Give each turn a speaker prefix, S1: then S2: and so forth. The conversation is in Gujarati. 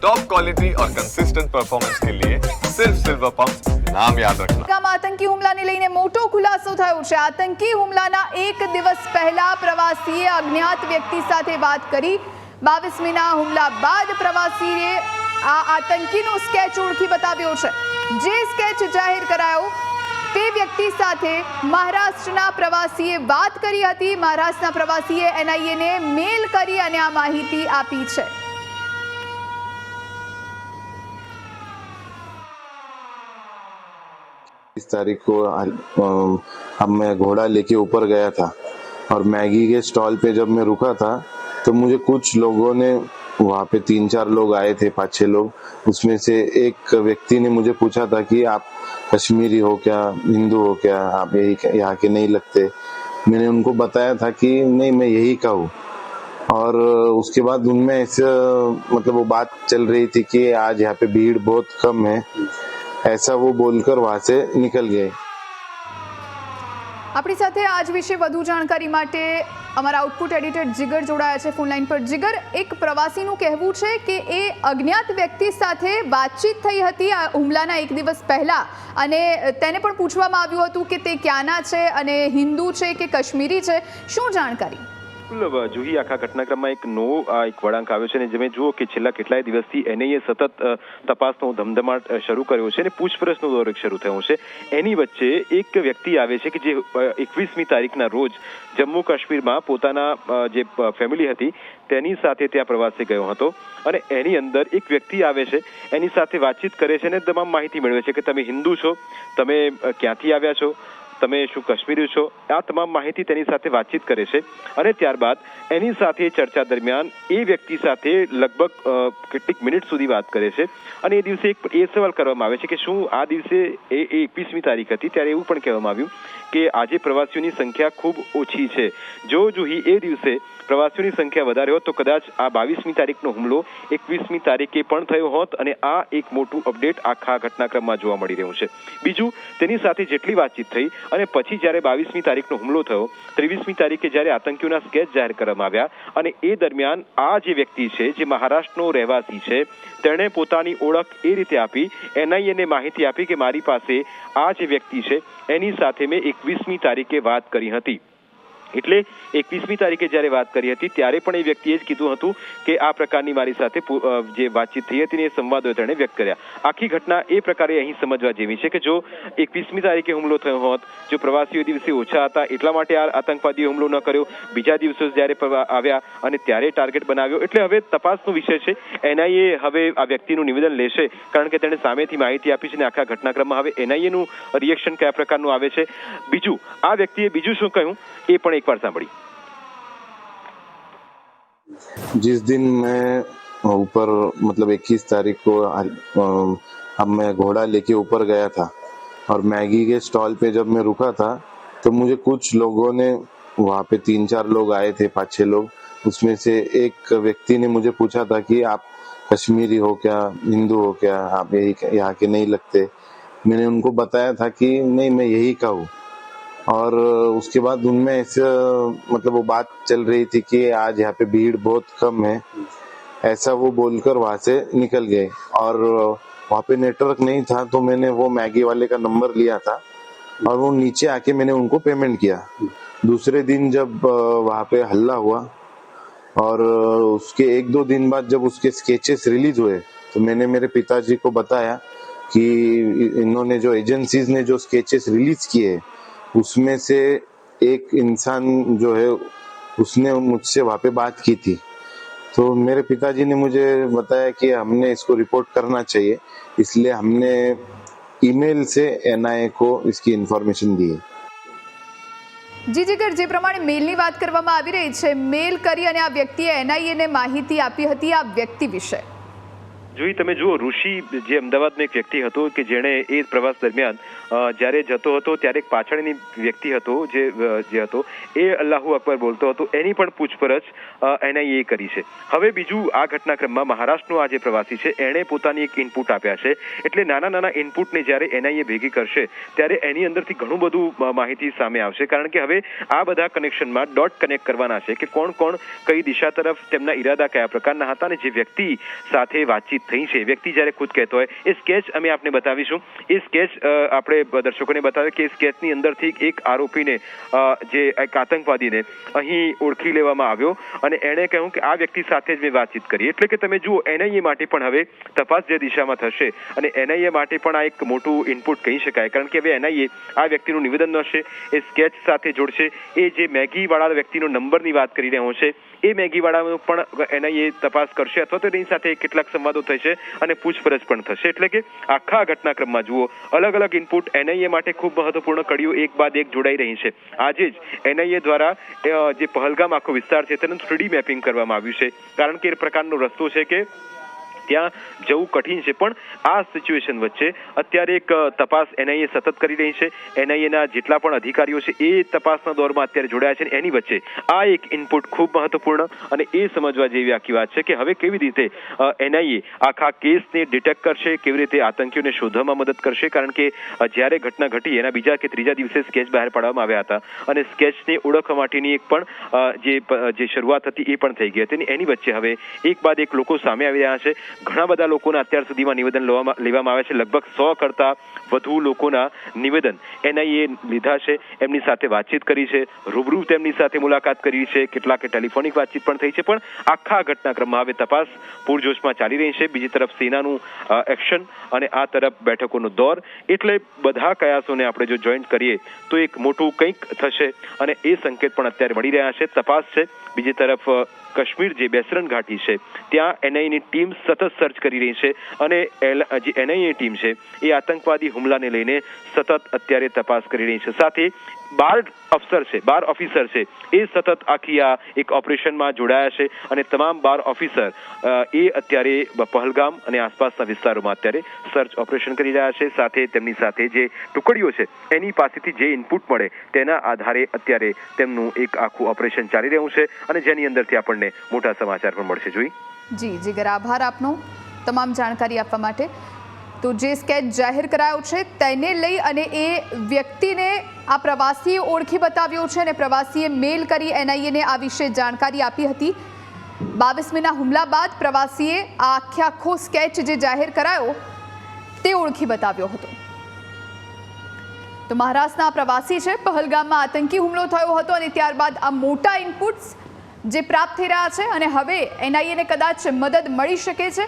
S1: टॉप क्वालिटी और कंसिस्टेंट परफॉर्मेंस के लिए सिर्फ सिल्वर पंप नाम याद रखना
S2: અમેરિકામાં આતંકી હુમલાને લઈને મોટો ખુલાસો થયો છે આતંકી હુમલાના એક દિવસ પહેલા પ્રવાસીએ અજ્ઞાત વ્યક્તિ સાથે વાત કરી બાવીસમીના હુમલા બાદ પ્રવાસીએ આ આતંકીનો સ્કેચ ઓળખી બતાવ્યો છે જે સ્કેચ જાહેર કરાયો તે વ્યક્તિ સાથે મહારાષ્ટ્રના પ્રવાસીએ વાત કરી હતી મહારાષ્ટ્રના પ્રવાસીએ એનઆઈએને મેલ કરી અને આ માહિતી આપી છે
S3: इस तारीख को अ, हम मैं घोड़ा लेके ऊपर गया था और मैगी के स्टॉल पे जब मैं रुका था तो मुझे कुछ लोगों ने वहाँ पे तीन चार लोग आए थे पाँच छह लोग उसमें से एक व्यक्ति ने मुझे पूछा था कि आप कश्मीरी हो क्या हिंदू हो क्या आप यही यहाँ के नहीं लगते? मैंने उनको बताया था कि नहीं मैं यही का हूँ। और उसके बाद उनमें ऐसे मतलब वो बात चल रही थी कि आज यहाँ पे भीड़ बहुत कम है ऐसा वो बोलकर वहां से निकल गए
S2: આપણી સાથે આજ વિશે વધુ જાણકારી માટે અમારા આઉટપુટ એડિટર જીગર જોડાયા છે ફોન લાઈન પર જીગર એક પ્રવાસીનું કહેવું છે કે એ અજ્ઞાત વ્યક્તિ સાથે વાતચીત થઈ હતી આ હુમલાના એક દિવસ પહેલા અને તેને પણ પૂછવામાં આવ્યું હતું કે તે ક્યાંના છે અને હિન્દુ છે કે કશ્મીરી છે શું જાણકારી
S4: બિલકુલ જુહી આખા ઘટનાક્રમમાં એક નવો આ એક વળાંક આવ્યો છે અને તમે જુઓ કે છેલ્લા કેટલાય દિવસથી એનઆઈએ સતત તપાસનો ધમધમાટ શરૂ કર્યો છે અને પૂછપરછનો દોર શરૂ થયો છે. એની વચ્ચે એક વ્યક્તિ આવે છે કે જે એકવીસમી તારીખના રોજ જમ્મુ કાશ્મીરમાં પોતાના જે ફેમિલી હતી તેની સાથે ત્યાં પ્રવાસે ગયો હતો અને એની અંદર એક વ્યક્તિ આવે છે, એની સાથે વાતચીત કરે છે અને તમામ માહિતી મેળવે છે કે તમે હિન્દુ છો, તમે ક્યાંથી આવ્યા છો તમે શું કાશ્મીરી છો? આ તમામ માહિતી તેની સાથે વાતચીત કરે છે અને ત્યારબાદ એની સાથે ચર્ચા દરમિયાન એ વ્યક્તિ સાથે લગભગ કેટલીક મિનિટ સુધી વાત કરે છે. અને એ દિવસે એક એ સવાલ કરવામાં આવે છે કે શું આ દિવસે એ એકવીસમી તારીખ હતી ત્યારે એવું પણ કહેવામાં આવ્યું કે આજે પ્રવાસીઓની સંખ્યા ખૂબ ઓછી છે. જો જુહી એ દિવસે પ્રવાસીઓની સંખ્યા વધારે હોત તો કદાચ આ બાવીસમી તારીખનો હુમલો એકવીસમી તારીખે પણ થયો હોત અને આ એક મોટું અપડેટ આખા ઘટનાક્રમમાં જોવા મળી રહ્યું છે. બીજું, તેની સાથે જેટલી વાતચીત થઈ અને પછી જ્યારે બાવીસમી તારીખનો હુમલો થયો, ત્રેવીસમી તારીખે જ્યારે આતંકીઓના સ્કેચ જાહેર કરવામાં આવ્યા અને એ દરમિયાન આ જે વ્યક્તિ છે, જે મહારાષ્ટ્રનો રહેવાસી છે, તેણે પોતાની ઓળખ એ રીતે આપી, એનઆઈએને માહિતી આપી કે મારી પાસે આ જે વ્યક્તિ છે, એની સાથે મેં એકવીસમી તારીખે વાત કરી હતી. એટલે એકવીસમી તારીખે જ્યારે વાત કરી હતી, ત્યારે પણ એ વ્યક્તિએ જ કીધું હતું કે આ પ્રકારની મારી સાથે જે વાતચીત થઈ હતી એ સંવાદો તેણે વ્યક્ત કર્યા. આખી ઘટના એ પ્રકારે અહીં સમજવા જેવી છે કે જો એકવીસમી તારીખે હુમલો થયો હોત, જો પ્રવાસીઓ દિવસે ઓછા હતા, એટલા માટે આ આતંકવાદીએ હુમલો ન કર્યો, બીજા દિવસો જ્યારે આવ્યા અને ત્યારે ટાર્ગેટ બનાવ્યો. એટલે હવે તપાસનો વિષય છે. એનઆઈએ હવે આ વ્યક્તિનું નિવેદન લેશે, કારણ કે તેણે સામેથી માહિતી આપી છે અને આખા ઘટનાક્રમમાં હવે એનઆઈએનું રિએક્શન કયા પ્રકારનું આવે છે. બીજું, આ વ્યક્તિએ બીજું શું કહ્યું? એ પણ एक बार सांभळी
S3: जिस दिन मैं ऊपर मतलब 21 तारीख को अब मैं घोड़ा लेके ऊपर गया था और मैगी के स्टॉल पे जब मैं रुका था तो मुझे कुछ लोगों ने, वहाँ पे तीन चार लोग आए थे, पाँच छह लोग, उसमें से एक व्यक्ति ने मुझे पूछा था कि आप कश्मीरी हो क्या, हिंदू हो क्या, आप यही, यहाँ के नहीं लगते? मैंने उनको बताया था कि नहीं, मैं यही का हूँ। और उसके बाद उनमें ऐसे मतलब वो बात चल रही थी कि आज यहाँ पे भीड़ बहुत कम है। ऐसा वो बोलकर वहाँ से निकल गए। और वहाँ पे नेटवर्क नहीं था तो मैंने वो मैगी वाले का नंबर लिया था और वो नीचे आके मैंने उनको पेमेंट किया। दूसरे दिन जब वहाँ पे हल्ला हुआ और उसके एक दो दिन बाद जब उसके स्केचेस रिलीज़ हुए तो मैंने मेरे पिताजी को बताया कि इन्होंने जो एजेंसीज ने जो स्केचेस रिलीज़ किए उसमें से एक इंसान जो है उसने मुझसे वहाँ पे बात की थी तो मेरे पिताजी ने मुझे बताया कि हमने इसको रिपोर्ट करना चाहिए इसलिए हमने ईमेल से एनआईए को इसकी इंफॉर्मेशन दी है
S2: જી જીગર જે પ્રમાણે મેલની વાત કરવામાં આવી રહી છે મેલ કરી અને આ વ્યક્તિએ એનઆઈએને માહિતી આપી હતી આ વ્યક્તિ વિશે
S4: જોઈ તમે જુઓ, ઋષિ જે અમદાવાદનો એક વ્યક્તિ હતો કે જેણે એ પ્રવાસ દરમિયાન જ્યારે જતો હતો ત્યારે એક પાછળની વ્યક્તિ હતો જે જે હતો, એ અલ્લાહુ અકબર બોલતો હતો, એની પણ પૂછપરછ એનઆઈએ કરી છે. હવે બીજું આ ઘટનાક્રમમાં મહારાષ્ટ્રનો આ જે પ્રવાસી છે, એણે પોતાની એક ઇનપુટ આપ્યા છે. એટલે નાના નાના ઇનપુટને જ્યારે એનઆઈએ ભેગી કરશે, ત્યારે એની અંદરથી ઘણું બધું માહિતી સામે આવશે. કારણ કે હવે આ બધા કનેક્શનમાં ડોટ કનેક્ટ કરવાના છે કે કોણ કોણ કઈ દિશા તરફ તેમના ઈરાદા કયા પ્રકારના હતા અને જે વ્યક્તિ સાથે વાતચીત થઈ છે. વ્યક્તિ જ્યારે ખુદ કહેતો હોય, એ સ્કેચ અમે આપને બતાવીશું. એ સ્કેચ આપણે દર્શકોને બતાવે કે એ સ્કેચની અંદરથી એક આરોપીને જે એક આતંકવાદીને અહીં ઓળખી લેવામાં આવ્યો અને એણે કહ્યું કે આ વ્યક્તિ સાથે જ મેં વાતચીત કરી. એટલે કે તમે જુઓ, એનઆઈએ માટે પણ હવે તપાસ જે દિશામાં થશે અને એનઆઈએ માટે પણ આ એક મોટું ઇનપુટ કહી શકાય. કારણ કે હવે એનઆઈએ આ વ્યક્તિનું નિવેદન હશે એ સ્કેચ સાથે જોડશે. એ જે મેગી વાળા વ્યક્તિનો નંબરની વાત કરી રહ્યો છે એ મેગી વાળાનો પણ એનઆઈએ તપાસ કરશે અથવા તો એની સાથે કેટલાક સંવાદો થશે અને પૂછપરછ પણ થશે. એટલે કે આખા ઘટનાક્રમમાં જુઓ, અલગ અલગ ઇનપુટ એનઆઈએ માટે ખૂબ મહત્વપૂર્ણ કડીઓ એક બાદ એક જોડાઈ રહી છે. આજે જ એનઆઈએ દ્વારા જે પહલગામ આખો વિસ્તાર છે તેનું થ્રીડી મેપિંગ કરવામાં આવ્યું છે. કારણ કે એ પ્રકારનો રસ્તો છે કે ત્યાં જવું કઠિન છે, પણ આ સિચ્યુએશન વચ્ચે અત્યારે એક તપાસ એનઆઈએ સતત કરી રહી છે. એનઆઈએના જેટલા પણ અધિકારીઓ છે, એ તપાસના દોરમાં અત્યારે જોડાયા છે એની વચ્ચે આ એક ઇનપુટ ખૂબ મહત્વપૂર્ણ અને એ સમજવા જેવી આખી વાત છે કે હવે કેવી રીતે એનઆઈએ આખા કેસને ડિટેક્ટ કરશે, કેવી રીતે આતંકીઓને શોધવામાં મદદ કરશે, કારણ કે જ્યારે ઘટના ઘટી, એના બીજા કે ત્રીજા દિવસે સ્કેચ બહાર પાડવામાં આવ્યા હતા. અને સ્કેચને ઓળખવા માટેની એક પણ જે જે શરૂઆત હતી, એ પણ થઈ ગઈ હતી એની વચ્ચે હવે એક બાદ એક લોકો સામે આવી રહ્યા છે. ઘણા બધા લોકોના અત્યાર સુધીમાં નિવેદન લેવામાં આવ્યા છે. લગભગ સો કરતા વધુ લોકોના નિવેદન એનઆઈએ લીધા છે. એમની સાથે વાતચીત કરી છે. રૂબરૂ તેમની સાથે મુલાકાત કરી છે. કેટલાક ટેલિફોનિક વાતચીત પણ થઈ છે. પણ આખા ઘટનાક્રમમાં હવે તપાસ પૂરજોશમાં ચાલી રહી છે. બીજી તરફ સેનાનું એક્શન અને આ તરફ બેઠકોનો દોર. એટલે બધા કયાસોને આપણે જો જોઈન્ટ કરીએ તો એક મોટું કંઈક થશે અને એ સંકેત પણ અત્યારે મળી રહ્યા છે. તપાસ છે. બીજી તરફ કાશ્મીર જે બેસરન ઘાટી છે, ત્યાં એનઆઈની ટીમ સતત સર્ચ કરી રહી છે અને જે એનઆઈએ ટીમ છે, એ આતંકવાદી હુમલાને લઈને સતત અત્યારે તપાસ કરી રહી છે. સાથે બાર અફસર છે, બાર ઓફિસર છે. એ સતત આખી આ એક ઓપરેશનમાં જોડાયા છે અને તમામ બાર ઓફિસર એ અત્યારે પહલગામ અને આસપાસના વિસ્તારોમાં અત્યારે સર્ચ ઓપરેશન કરી રહ્યા છે. સાથે તેમની સાથે જે ટુકડીઓ છે, એની પાસેથી જે ઇનપુટ મળે તેના આધારે અત્યારે તેમનું એક આખું ઓપરેશન ચાલી રહ્યું છે અને જેની અંદરથી આપણને મોટા સમાચાર પણ મળશે. જોઈ?
S2: જી જીગર આભાર આપનો. તમામ જાણકારી આપવા માટે તો જે સ્કેચ જાહેર કરાયો છે તેને લઈ અને એ વ્યક્તિને આ પ્રવાસીએ ઓળખી બતાવ્યો છે અને પ્રવાસીએ મેલ કરી એનઆઈએને આ વિશે જાણકારી આપી હતી. બાવીસમીના હુમલા બાદ પ્રવાસીએ આ આખે આખો સ્કેચ જે જાહેર કરાયો તે ઓળખી બતાવ્યો હતો. તો મહારાષ્ટ્રના પ્રવાસી છે, પહલગામમાં આતંકી હુમલો થયો હતો અને ત્યારબાદ આ મોટા ઇનપુટ્સ જે પ્રાપ્ત થઈ રહ્યા છે અને હવે એનઆઈએને કદાચ મદદ મળી શકે છે.